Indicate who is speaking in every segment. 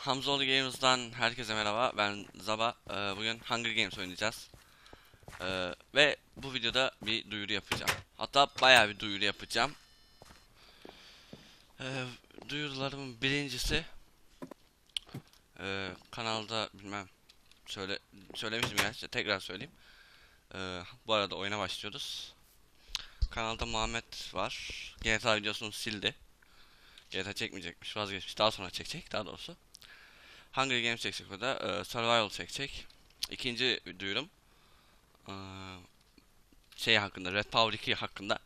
Speaker 1: Hamzoğlu Games'dan herkese merhaba. Ben Zaba. Ee, bugün Hunger Games oynayacağız. Ee, ve bu videoda bir duyuru yapacağım. Hatta bayağı bir duyuru yapacağım. Ee, duyurularımın birincisi ee, kanalda bilmem söyle söylemiştim ya işte tekrar söyleyeyim. Ee, bu arada oyuna başlıyoruz. Kanalda Muhammed var. GTA videosunu sildi. GTA çekmeyecekmiş, vazgeçmiş. Daha sonra çekecek daha doğrusu. Hunger Games çekecek o da. e, Survival çekecek. İkinci duyurum. e, şey hakkında, Red Power 2 hakkında.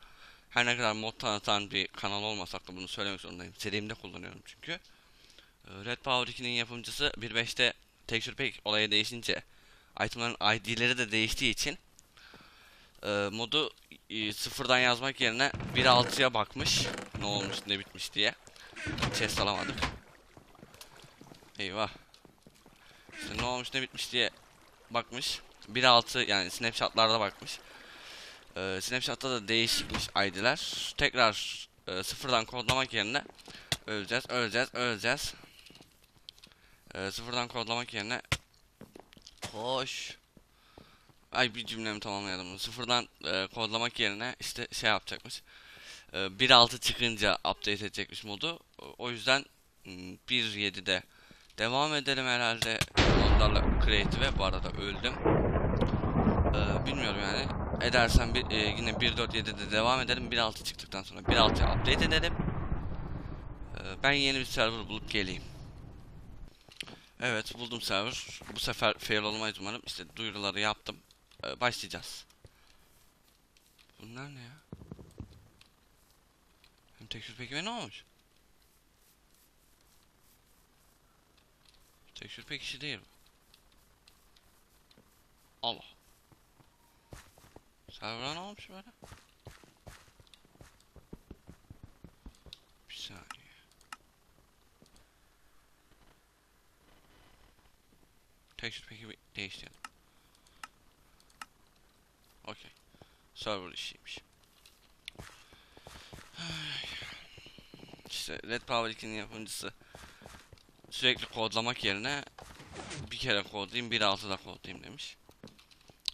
Speaker 1: Her ne kadar mod tanıtan bir kanal olmasak da bunu söylemek zorundayım. Serimde kullanıyorum çünkü. E, Red Power 2'nin yapımcısı 1.5'te Texture Pack olaya değişince itemların ID'leri de değiştiği için e, modu e, sıfırdan yazmak yerine 1.6'ya bakmış. Ne olmuş, ne bitmiş diye. Chest alamadık. Eyvah. İşte ne olmuş ne bitmiş diye bakmış. 1.6 yani snapshotlarda bakmış. Ee, snapshot'ta da değişikmiş ID'ler. Tekrar e, sıfırdan kodlamak yerine öleceğiz, öleceğiz, öleceğiz. Ee, sıfırdan kodlamak yerine hoş. Ay bir cümlemi tamamlayalım. Sıfırdan e, kodlamak yerine işte şey yapacakmış. E, 1.6 çıkınca update edecekmiş modu. O- yüzden mm, 1.7'de devam edelim herhalde. Onlarla creative'e bu arada öldüm. Ee, bilmiyorum yani. Edersem bir, e, yine 1.4.7'de devam edelim. 1.6 çıktıktan sonra 1.6'ya update edelim. Ee, ben yeni bir server bulup geleyim. Evet buldum server. Bu sefer fail olmayız umarım. İşte duyuruları yaptım. Ee, başlayacağız. Bunlar ne ya? Hem tekstür peki ne olmuş? Tekstür pek işi değil bu. Allah. Server'a ne olmuş böyle? Bir saniye. Tekstür peki bir değiştirelim. Okey. Server işiymiş. İşte Red Power 2'nin yapımcısı sürekli kodlamak yerine bir kere kodlayayım, bir altıda kodlayayım demiş.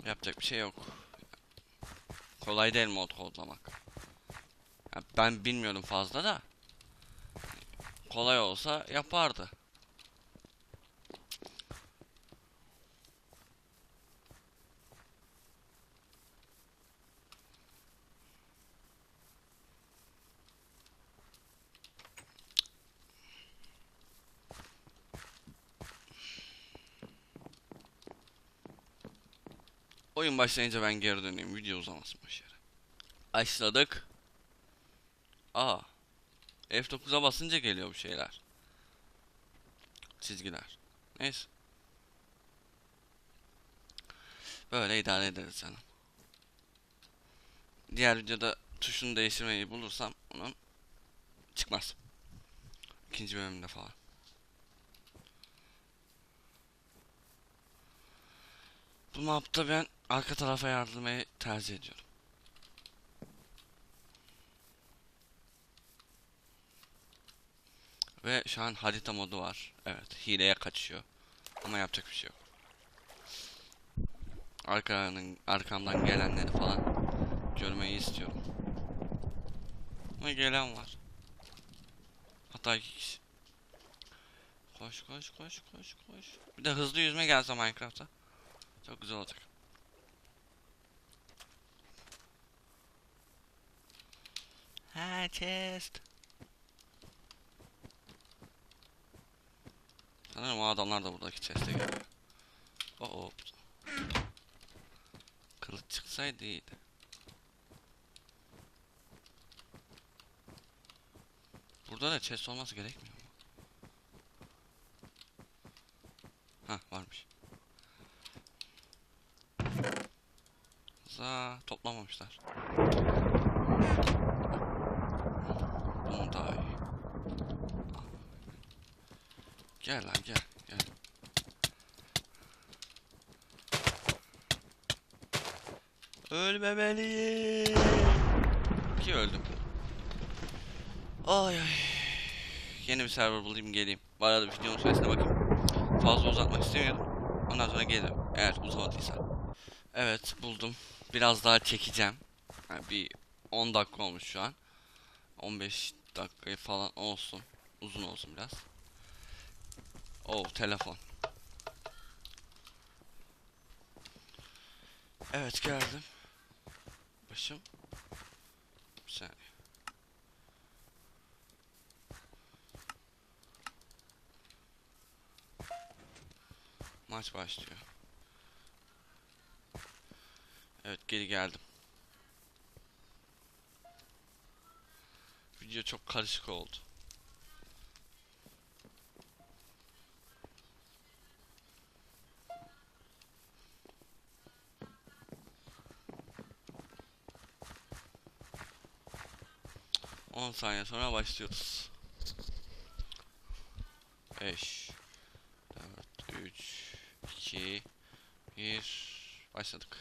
Speaker 1: Yapacak bir şey yok. Kolay değil mod kodlamak. Ya ben bilmiyorum fazla da. Kolay olsa yapardı. Oyun başlayınca ben geri döneyim. Video uzamasın boş yere. Başladık. Aa. F9'a basınca geliyor bu şeyler. Çizgiler. Neyse. Böyle idare ederiz canım. Diğer videoda tuşunu değiştirmeyi bulursam onun çıkmaz. İkinci bölümde falan. Bu mapta ben arka tarafa yardımı tercih ediyorum. Ve şu an harita modu var. Evet, hileye kaçıyor. Ama yapacak bir şey yok. Arkanın arkamdan gelenleri falan görmeyi istiyorum. Ama gelen var. Hatta iki kişi. Koş koş koş koş koş. Bir de hızlı yüzme gelse Minecraft'a. Çok güzel olacak. Ha chest. Sanırım o adamlar da buradaki chest'e geliyor. Oo. Kılıç çıksaydı iyiydi. Burada da chest olması gerekmiyor mu? Ha varmış. Za toplamamışlar. İyi. Gel lan gel gel. Ölmemeliyim. Ki öldüm. Ay ay. yeni bir server bulayım geleyim. Bu arada videonun süresine bakayım. Fazla uzatmak istemiyorum. Ondan sonra gelirim. Eğer uzamadıysa. Evet buldum. Biraz daha çekeceğim. Yani bir 10 dakika olmuş şu an. 15 dakikayı falan olsun. Uzun olsun biraz. Oh telefon. Evet geldim. Başım. Bir saniye. Maç başlıyor. Evet geri geldim. Karışık oldu. On saniye sonra başlıyoruz. 5 4 3 2 1 Başladık.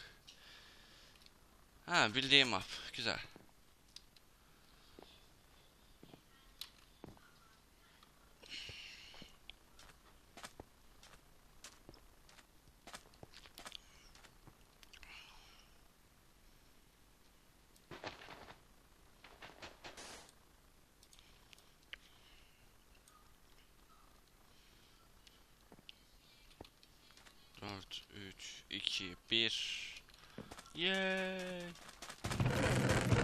Speaker 1: Ha bildiğim map. Güzel. Dört, üç, iki, bir. Yay!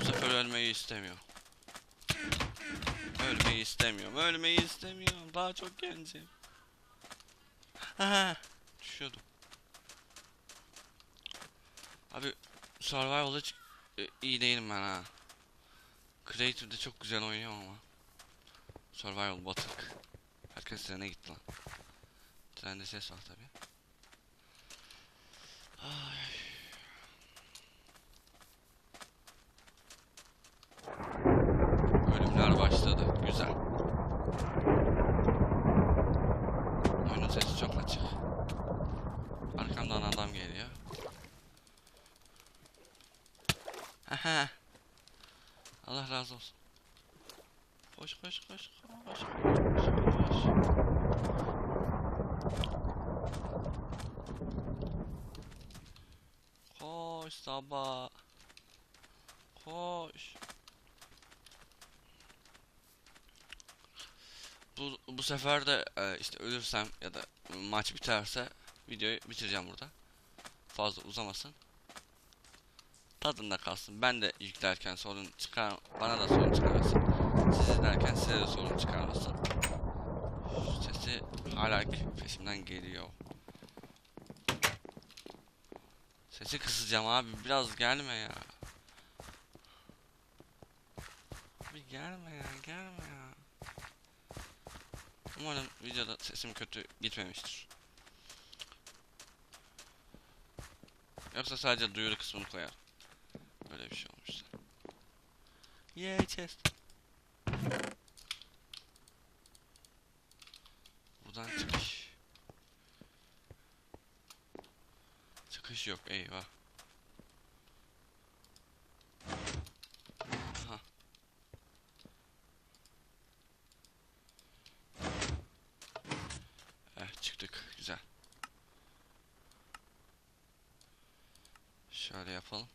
Speaker 1: Bu sefer ölmeyi istemiyorum. Ölmeyi istemiyorum. Ölmeyi istemiyorum. Daha çok gencim. Aha! Düşüyordum. Abi Survival'da hiç e, iyi değilim ben ha. Creative'de çok güzel oynuyorum ama. Survival batık. Herkes trene gitti lan. Trende ses var tabi. Bölümler başladı. Güzel. Oyunun sesi çok açık. Arkamdan adam geliyor. Aha. Allah razı olsun. Koş koş koş koş koş koş. Koş sabah. Koş. Bu, bu sefer de e, işte ölürsem ya da maç biterse videoyu bitireceğim burada. Fazla uzamasın. Tadında kalsın. Ben de yüklerken sorun çıkar, bana da sorun çıkarmasın. Siz izlerken size de sorun çıkarmasın. Şu Sesi hala peşimden geliyor. Sesi kısacağım abi. Biraz gelme ya. Abi gelme ya, gelme ya. Umarım videoda sesim kötü gitmemiştir. Yoksa sadece duyuru kısmını koyar. Böyle bir şey olmuşsa. Yay chest. Çıkış yok eyvah. Aha. Eh çıktık güzel. Şöyle yapalım.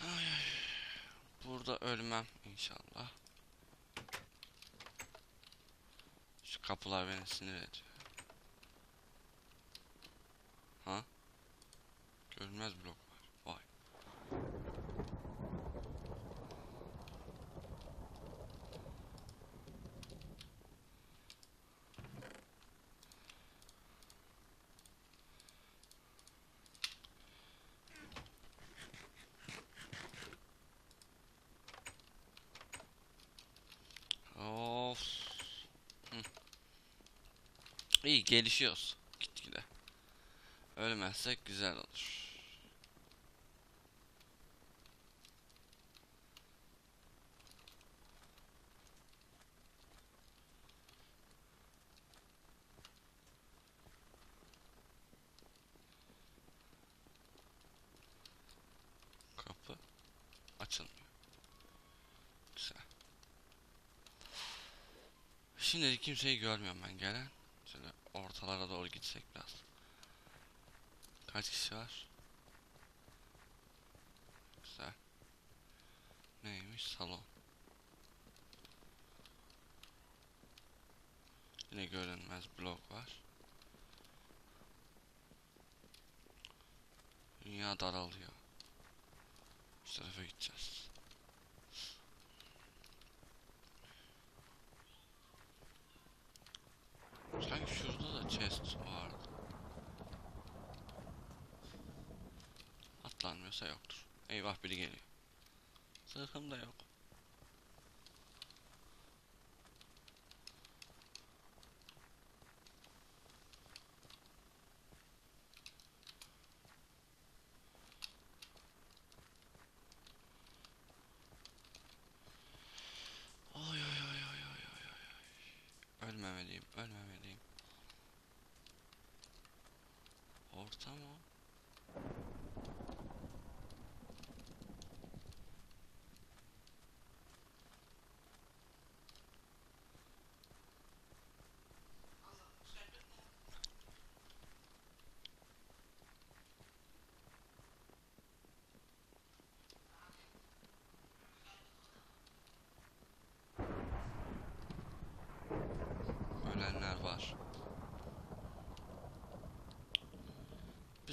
Speaker 1: Ay ay. Burada ölmem inşallah. Şu kapılar beni sinir ediyor. Ha? Görünmez blok var. Vay. Of. Hı. İyi gelişiyoruz. Ölmezsek güzel olur. Kapı açılmıyor. Güzel. Şimdilik kimseyi görmüyorum ben gelen. Şöyle ortalara doğru gitsek biraz. Kaç kişi var? Güzel. Neymiş? Salon. Yine görünmez blok var. Dünya daralıyor. Şu tarafa gideceğiz. Sanki şurada da chest Atlanmıyorsa yoktur. Eyvah biri geliyor. Zırhım da yok.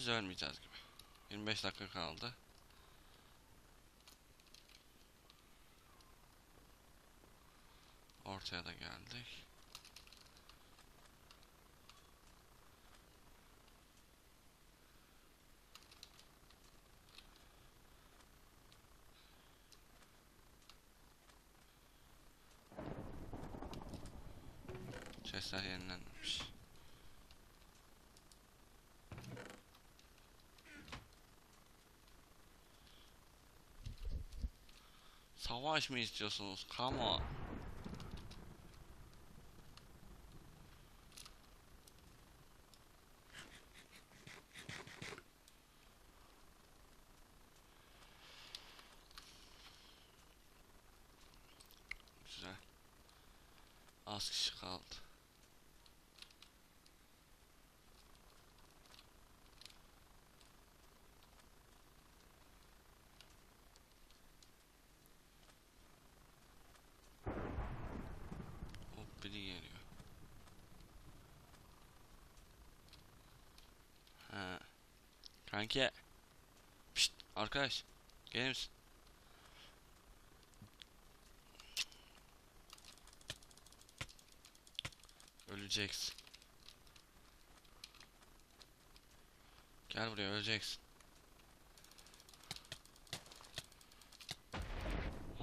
Speaker 1: Biz ölmeyeceğiz gibi. 25 dakika kaldı. Ortaya da geldik. Chestler yenilenmiş. Savaş mı istiyorsunuz? Come on. Güzel. Az kişi kaldı. Hop biri geliyor. Ha. Kanki. Pişt, arkadaş. Gelir misin? Öleceksin. Gel buraya öleceksin.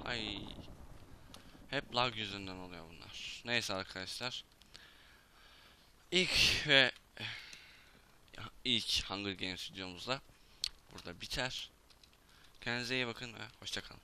Speaker 1: Ay. Hep lag yüzünden oluyor bunlar. Neyse arkadaşlar. İlk ve ilk Hunger Games videomuzda burada biter. Kendinize iyi bakın ve hoşçakalın.